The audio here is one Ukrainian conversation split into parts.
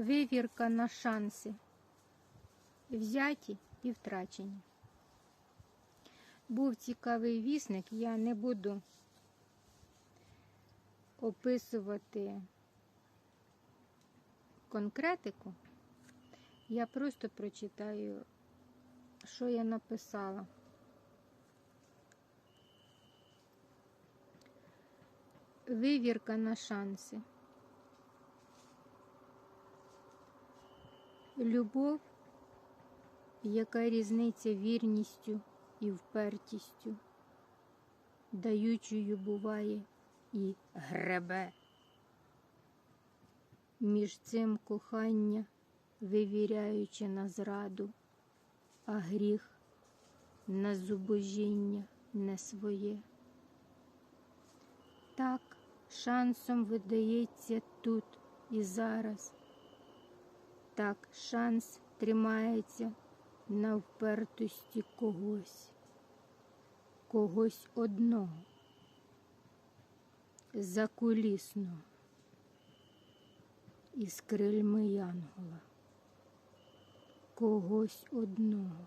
Вивірка на шанси. Взяті і втрачені. Був цікавий вісник, я не буду описувати конкретику. Я просто прочитаю, що я написала. Вивірка на шанси. Любов, яка різниця вірністю і впертістю, даючою буває і гребе. Між цим кохання, вивіряючи на зраду, а гріх на зубожіння не своє. Так шансом видається тут і зараз. Так шанс тримається на впертості когось, когось одного, закулісного, із крильми Янгола, когось одного,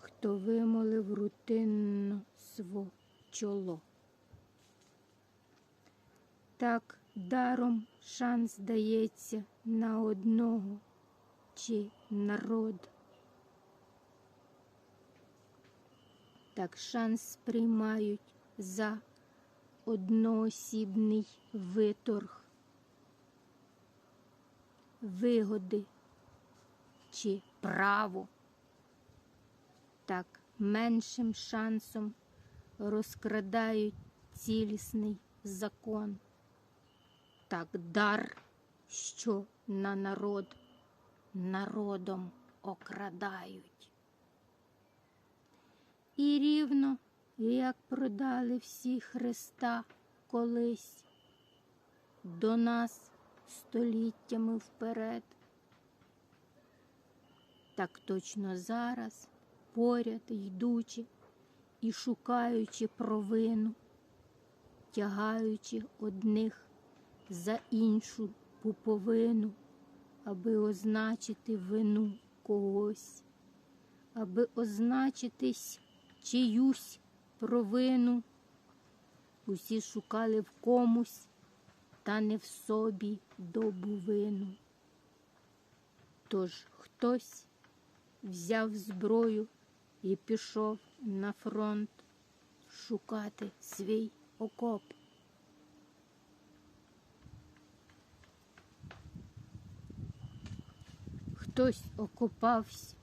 хто вимолив рутинно сво чоло. Так даром шанс дається на одного чи народ. Так шанс сприймають за одноосібний виторг, вигоди чи право. Так меншим шансом розкрадають цілісний закон так дар, що на народ народом окрадають. І рівно, як продали всі Христа колись до нас століттями вперед, так точно зараз, поряд йдучи і шукаючи провину, тягаючи одних за іншу пуповину, аби означити вину когось, аби означитись чиюсь провину. Усі шукали в комусь, та не в собі добувину. Тож хтось взяв зброю і пішов на фронт шукати свій окоп. Хтось окопався,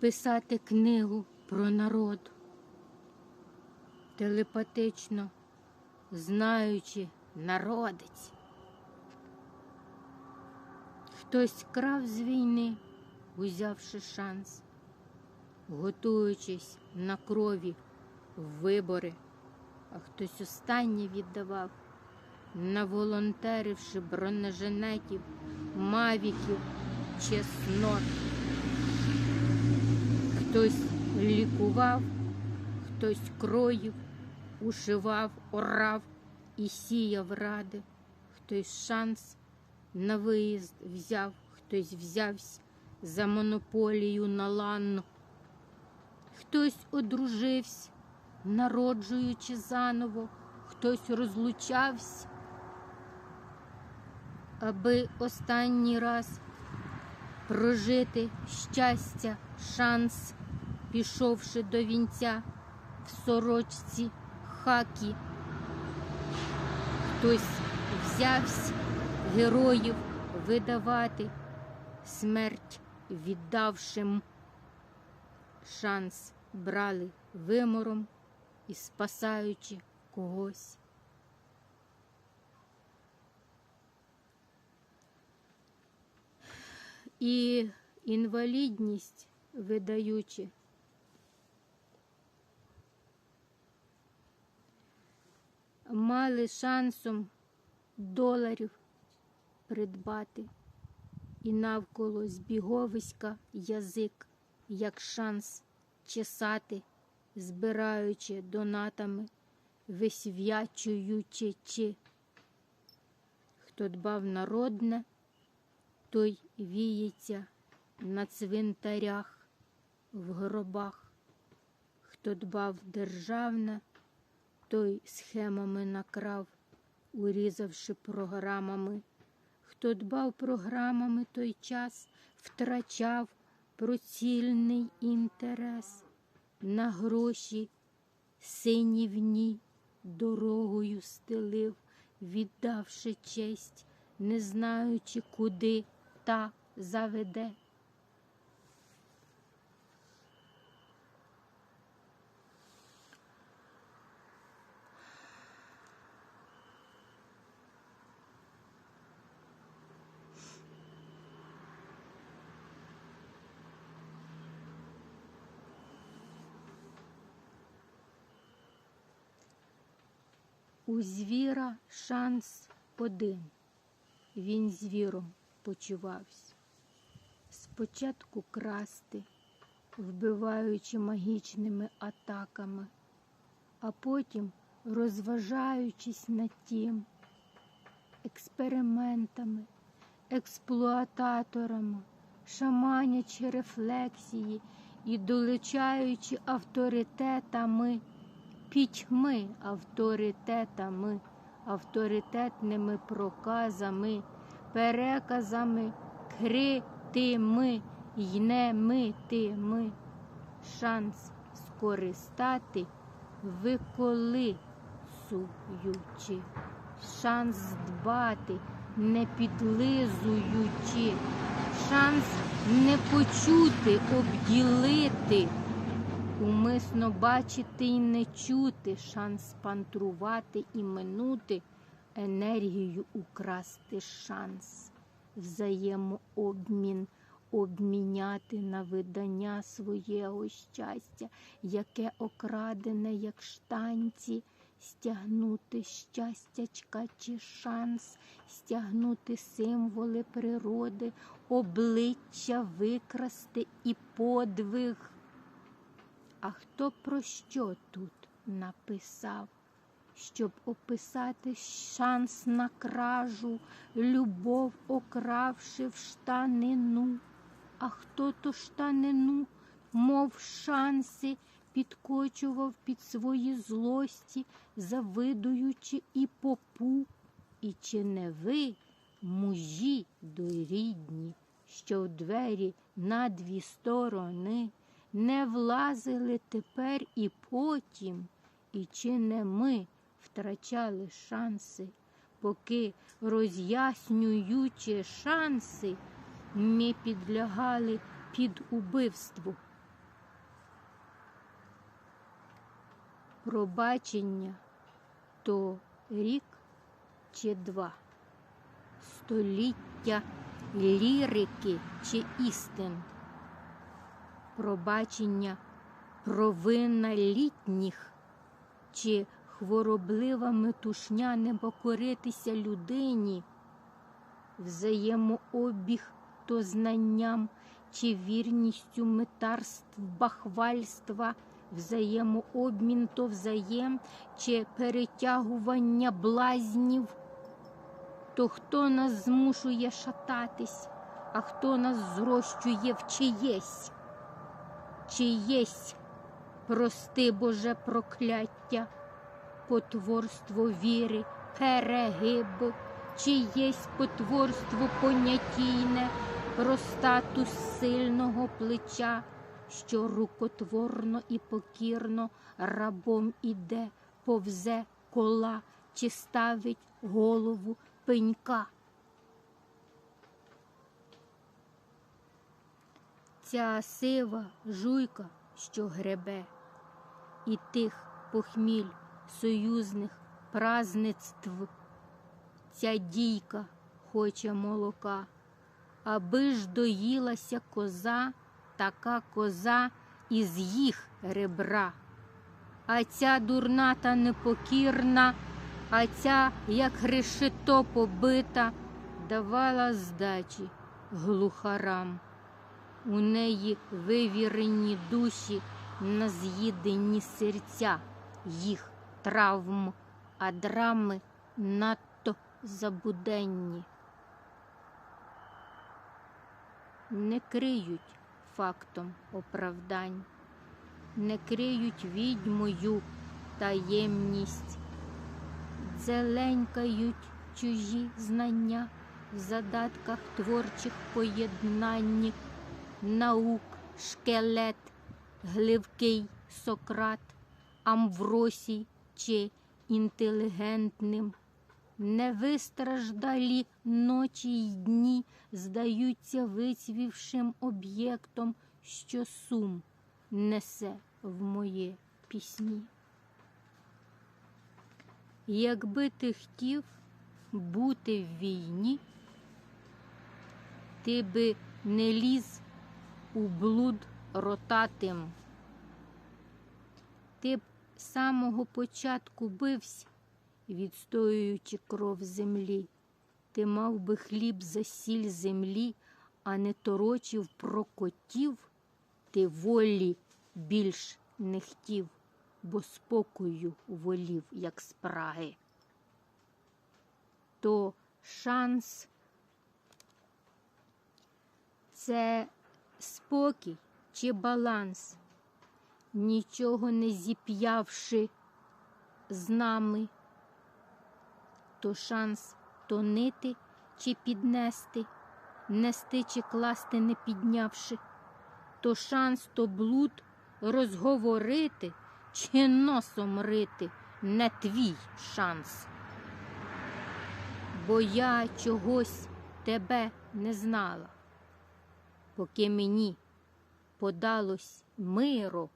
писати книгу про народ, телепатично знаючи народець. Хтось крав з війни, узявши шанс, готуючись на крові в вибори, а хтось останнє віддавав наволонтеривши бронеженетів, мавіків, чеснот. Хтось лікував, хтось кроїв, ушивав, орав і сіяв ради, хтось шанс на виїзд взяв, хтось взявся за монополію на ланну, хтось одружився, народжуючи заново, хтось розлучався аби останній раз прожити щастя, шанс, пішовши до вінця в сорочці хакі. Хтось взявся героїв видавати, смерть віддавшим шанс брали вимором і спасаючи когось. І інвалідність видаючи. Мали шансом доларів придбати і навколо збіговиська язик, як шанс чесати, збираючи донатами, висвячуючи чи Хто дбав народне, той віється на цвинтарях, в гробах. Хто дбав державне, той схемами накрав, урізавши програмами. Хто дбав програмами той час, втрачав процільний інтерес на гроші синівні дорогою стелив, віддавши честь, не знаючи, куди та заведе. У звіра шанс один. Він звіром почувався. Спочатку красти, вбиваючи магічними атаками, а потім розважаючись над тим, експериментами, експлуататорами, шаманячи рефлексії і долучаючи авторитетами пітьми авторитетами, авторитетними проказами, переказами, критими й немитими. Шанс скористати, виколисуючи, шанс дбати, не підлизуючи, шанс не почути, обділити. Умисно бачити і не чути, шанс пантрувати і минути, енергію украсти шанс, взаємообмін обміняти на видання своєго щастя, яке окрадене, як штанці, стягнути щастячка чи шанс, стягнути символи природи, обличчя викрасти і подвиг. А хто про що тут написав, щоб описати шанс на кражу, любов окравши в штанину? А хто то штанину, мов шанси, підкочував під свої злості, завидуючи і попу? І чи не ви, мужі дорідні, що в двері на дві сторони? не влазили тепер і потім, і чи не ми втрачали шанси, поки, роз'яснюючи шанси, ми підлягали під убивство. Пробачення то рік чи два, століття лірики чи істин пробачення провина літніх чи хвороблива метушня не покоритися людині, взаємообіг то знанням чи вірністю метарств бахвальства, взаємообмін то взаєм чи перетягування блазнів, то хто нас змушує шататись, а хто нас зрощує в чиєсь? Чи єсть, прости Боже прокляття, потворство віри, перегиб, чи єсть потворство понятійне, про статус сильного плеча, що рукотворно і покірно рабом іде, повзе кола, чи ставить голову пенька. Ця сива жуйка, що гребе, і тих похміль союзних празництв, ця дійка хоче молока, аби ж доїлася коза, така коза із їх ребра. А ця дурна та непокірна, а ця, як решето побита, давала здачі глухарам. У неї вивірені душі на з'їдені серця їх травм, а драми надто забуденні. Не криють фактом оправдань, не криють відьмою таємність, дзеленькають чужі знання в задатках творчих поєднань, наук, шкелет, гливкий Сократ, Амвросій чи інтелігентним. Невистраждалі ночі й дні здаються вицвівшим об'єктом, що сум несе в моє пісні. Якби ти хотів бути в війні, ти би не ліз у блуд ротатим. Самого початку бився, відстоюючи кров землі. Ти мав би хліб за сіль землі, а не торочив про котів, ти волі більш не хотів, бо спокою волів, як спраги. То шанс це спокій чи баланс, нічого не зіп'явши з нами, то шанс тонити чи піднести, нести чи класти не піднявши, то шанс то блуд розговорити чи носом рити, не твій шанс. Бо я чогось тебе не знала, поки мені подалось миро,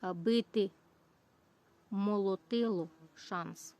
аби ти молотило шанс.